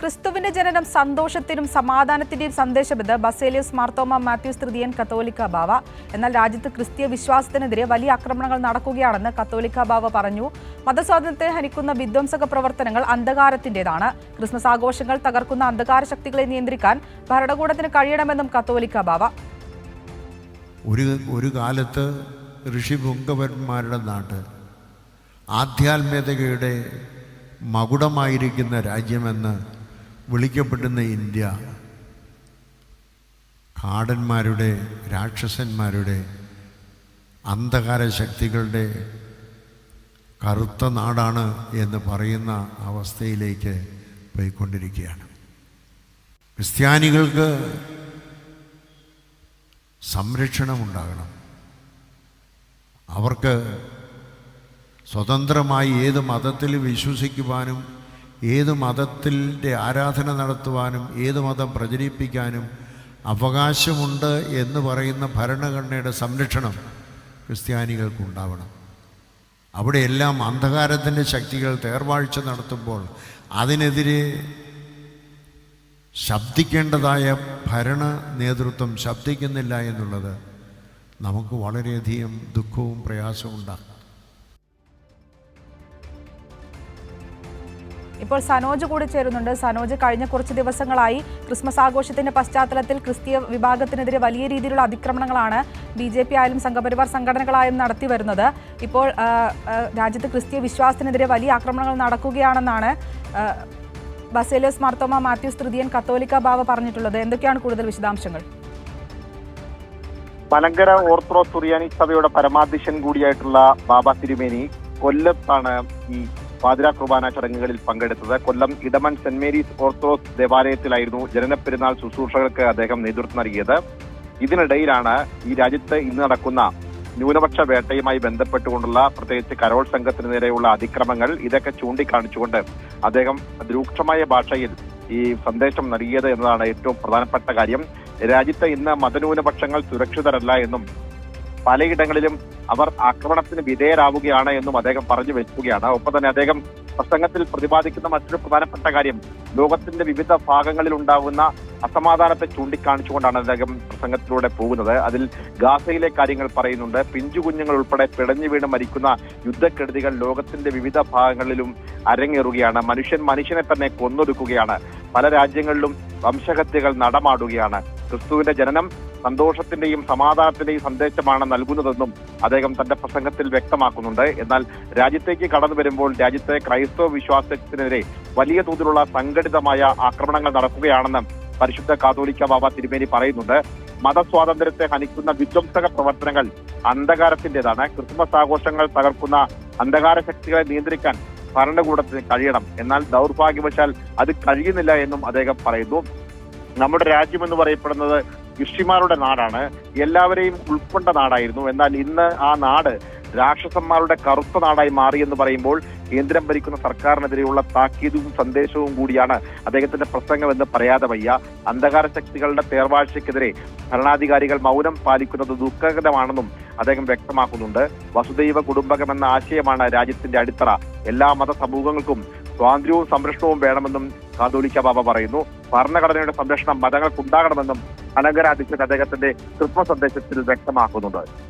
ക്രിസ്തുവിന്റെ ജനനം സന്തോഷത്തിനും സമാധാനത്തിന്റെയും സന്ദേശമെന്ന് ബസേലിയസ് മാർത്തോമ മാത്യു തൃതീയൻ കത്തോലിക്ക ബാവ. എന്നാൽ രാജ്യത്ത് ക്രിസ്തീയ വിശ്വാസത്തിനെതിരെ വലിയ ആക്രമണങ്ങൾ നടക്കുകയാണെന്ന് കത്തോലിക്ക ബാവ പറഞ്ഞു. മതസ്വാതന്ത്ര്യത്തെ ഹനിക്കുന്ന വിധ്വംസക പ്രവർത്തനങ്ങൾ അന്ധകാരത്തിന്റേതാണ്. ക്രിസ്മസ് ആഘോഷങ്ങൾ തകർക്കുന്ന അന്ധകാര ശക്തികളെ നിയന്ത്രിക്കാൻ ഭരണകൂടത്തിന് കഴിയണമെന്നും കത്തോലിക്ക ബാവ. ഒരു ഒരു കാലത്ത് ഋഷിപുങ്കവന്മാരുടെ നാട് ആധ്യാത്മികതയുടെ മകുടമായിരിക്കുന്ന രാജ്യമെന്ന് വിളിക്കപ്പെടുന്ന ഇന്ത്യ കാടന്മാരുടെ രാക്ഷസന്മാരുടെ അന്ധകാര ശക്തികളുടെ കറുത്ത നാടാണ് എന്ന് പറയുന്ന അവസ്ഥയിലേക്ക് പോയിക്കൊണ്ടിരിക്കുകയാണ്. ക്രിസ്ത്യാനികൾക്ക് സംരക്ഷണമുണ്ടാകണം. അവർക്ക് സ്വതന്ത്രമായി ഏത് മതത്തിൽ വിശ്വസിക്കുവാനും ഏത് മതത്തിന്റെ ആരാധന നടത്തുവാനും ഏത് മതം പ്രചരിപ്പിക്കാനും അവകാശമുണ്ട് എന്ന് പറയുന്ന ഭരണഘടനയുടെ സംരക്ഷണം ക്രിസ്ത്യാനികൾക്കുണ്ടാവണം. അവിടെയെല്ലാം അന്ധകാരത്തിന്റെ ശക്തികൾ തേർവാഴ്ച നടത്തുമ്പോൾ അതിനെതിരെ ശബ്ദിക്കേണ്ടതായ ഭരണ നേതൃത്വം ശബ്ദിക്കുന്നില്ല എന്നുള്ളത് നമുക്ക് വളരെയധികം ദുഃഖവും പ്രയാസവും ഉണ്ടാക്കും. ഇപ്പോൾ സനോജ് കൂടി ചേരുന്നുണ്ട്. സനോജ് കഴിഞ്ഞ കുറച്ച് ദിവസങ്ങളായി ക്രിസ്മസ് ആഘോഷത്തിന്റെ പശ്ചാത്തലത്തിൽ ക്രിസ്തീയ വിഭാഗത്തിനെതിരെ വലിയ രീതിയിലുള്ള അതിക്രമണങ്ങളാണ് ബി ജെ പി ആയാലും സംഘപരിവാർ സംഘടനകളായും നടത്തി വരുന്നത്. ഇപ്പോൾ രാജ്യത്ത് ക്രിസ്തീയ വിശ്വാസത്തിനെതിരെ വലിയ ആക്രമണങ്ങൾ നടക്കുകയാണെന്നാണ് ബസേലിയസ് മാർത്തോമ മാത്യൂസ് തൃതീയൻ കത്തോലിക്ക ബാവ പറഞ്ഞിട്ടുള്ളത്. എന്തൊക്കെയാണ് കൂടുതൽ വിശദാംശങ്ങൾ? മലങ്കര ഓർത്തഡോക്സ് സുറിയാനി സഭയുടെ പരമാധ്യക്ഷൻ കൂടിയായിട്ടുള്ള ബാബ തിരുമേനി കൊല്ലത്താണ് ഈ പാതിര കുർബാന ചടങ്ങുകളിൽ പങ്കെടുത്തത് Kollam Edamon saint Mary's orthodox ദേവാലയത്തിലായിരുന്നു ജനനപ്പെരുന്നാൾ ശുശ്രൂഷകൾക്ക് അദ്ദേഹം നേതൃത്വം നൽകിയത്. ഇതിനിടയിലാണ് ഈ രാജ്യത്ത് ഇന്ന് നടക്കുന്ന ന്യൂനപക്ഷ വേട്ടയുമായി ബന്ധപ്പെട്ടുകൊണ്ടുള്ള പ്രത്യേകിച്ച് കരോൾ സംഘത്തിന് നേരെയുള്ള അതിക്രമങ്ങൾ ഇതൊക്കെ ചൂണ്ടിക്കാണിച്ചുകൊണ്ട് അദ്ദേഹം രൂക്ഷമായ ഭാഷയിൽ ഈ സന്ദേശം നൽകിയത് എന്നതാണ് ഏറ്റവും പ്രധാനപ്പെട്ട കാര്യം. രാജ്യത്ത് ഇന്ന് മതന്യൂനപക്ഷങ്ങൾ സുരക്ഷിതരല്ല എന്നും പലയിടങ്ങളിലും അവർ ആക്രമണത്തിന് വിധേയരാവുകയാണ് എന്നും അദ്ദേഹം പറഞ്ഞു വെക്കുകയാണ്. ഒപ്പം തന്നെ അദ്ദേഹം പ്രസംഗത്തിൽ പ്രതിപാദിക്കുന്ന മറ്റൊരു പ്രധാനപ്പെട്ട കാര്യം ലോകത്തിന്റെ വിവിധ ഭാഗങ്ങളിൽ ഉണ്ടാകുന്ന അസമാധാനത്തെ ചൂണ്ടിക്കാണിച്ചുകൊണ്ടാണ് അദ്ദേഹം പ്രസംഗത്തിലൂടെ പോകുന്നത്. അതിൽ ഗാസയിലെ കാര്യങ്ങൾ പറയുന്നുണ്ട്. പിഞ്ചു കുഞ്ഞുങ്ങൾ ഉൾപ്പെടെ പിടഞ്ഞു വീണ് മരിക്കുന്ന യുദ്ധക്കെടുതികൾ ലോകത്തിന്റെ വിവിധ ഭാഗങ്ങളിലും അരങ്ങേറുകയാണ്. മനുഷ്യൻ മനുഷ്യനെ തന്നെ കൊന്നൊടുക്കുകയാണ്. പല രാജ്യങ്ങളിലും വംശഹത്യകൾ നടമാടുകയാണ്. ക്രിസ്തുവിന്റെ ജനനം സന്തോഷത്തിന്റെയും സമാധാനത്തിന്റെയും സന്ദേശമാണ് നൽകുന്നതെന്നും അദ്ദേഹം തന്റെ പ്രസംഗത്തിൽ വ്യക്തമാക്കുന്നുണ്ട്. എന്നാൽ രാജ്യത്തേക്ക് കടന്നു വരുമ്പോൾ രാജ്യത്തെ ക്രൈസ്തവ വിശ്വാസത്തിനെതിരെ വലിയ തോതിലുള്ള സംഘടിതമായ ആക്രമണങ്ങൾ നടക്കുകയാണെന്ന് പരിശുദ്ധ കാതോലിക്ക ബാബ തിരുമേനി പറയുന്നുണ്ട്. മതസ്വാതന്ത്ര്യത്തെ ഹനിക്കുന്ന വിധ്വംസക പ്രവർത്തനങ്ങൾ അന്ധകാരത്തിന്റേതാണ്. ക്രിസ്മസ് ആഘോഷങ്ങൾ തകർക്കുന്ന അന്ധകാര ശക്തികളെ നിയന്ത്രിക്കാൻ ഭരണകൂടത്തിന് കഴിയണം. എന്നാൽ ദൗർഭാഗ്യവശാൽ അത് കഴിയുന്നില്ല എന്നും അദ്ദേഹം പറയുന്നു. നമ്മുടെ രാജ്യം എന്ന് പറയപ്പെടുന്നത് ഋഷിമാരുടെ നാടാണ്. എല്ലാവരെയും ഉൾക്കൊണ്ട നാടായിരുന്നു. എന്നാൽ ഇന്ന് ആ നാട് രാക്ഷസന്മാരുടെ കറുത്ത നാടായി മാറി എന്ന് പറയുമ്പോൾ കേന്ദ്രം ഭരിക്കുന്ന സർക്കാരിനെതിരെയുള്ള താക്കീതും സന്ദേശവും കൂടിയാണ് അദ്ദേഹത്തിന്റെ പ്രസംഗമെന്ന് പറയാതെ വയ്യ. അന്ധകാര ശക്തികളുടെ തേർവാഴ്ചയ്ക്കെതിരെ ഭരണാധികാരികൾ മൗനം പാലിക്കുന്നത് ദുഃഖകരമാണെന്നും അദ്ദേഹം വ്യക്തമാക്കുന്നുണ്ട്. വസുദൈവ കുടുംബകം എന്ന ആശയമാണ് രാജ്യത്തിന്റെ അടിത്തറ. എല്ലാ മത സമൂഹങ്ങൾക്കും സ്വാതന്ത്ര്യവും സംരക്ഷണവും വേണമെന്നും കാതോലിക്ക ബാബ പറയുന്നു. ഭരണഘടനയുടെ സംരക്ഷണം മതങ്ങൾക്കുണ്ടാകണമെന്നും അധ്യക്ഷൻ അദ്ദേഹത്തിന്റെ ക്രിസ്മസ് സന്ദേശത്തിൽ വ്യക്തമാക്കുന്നുണ്ട്.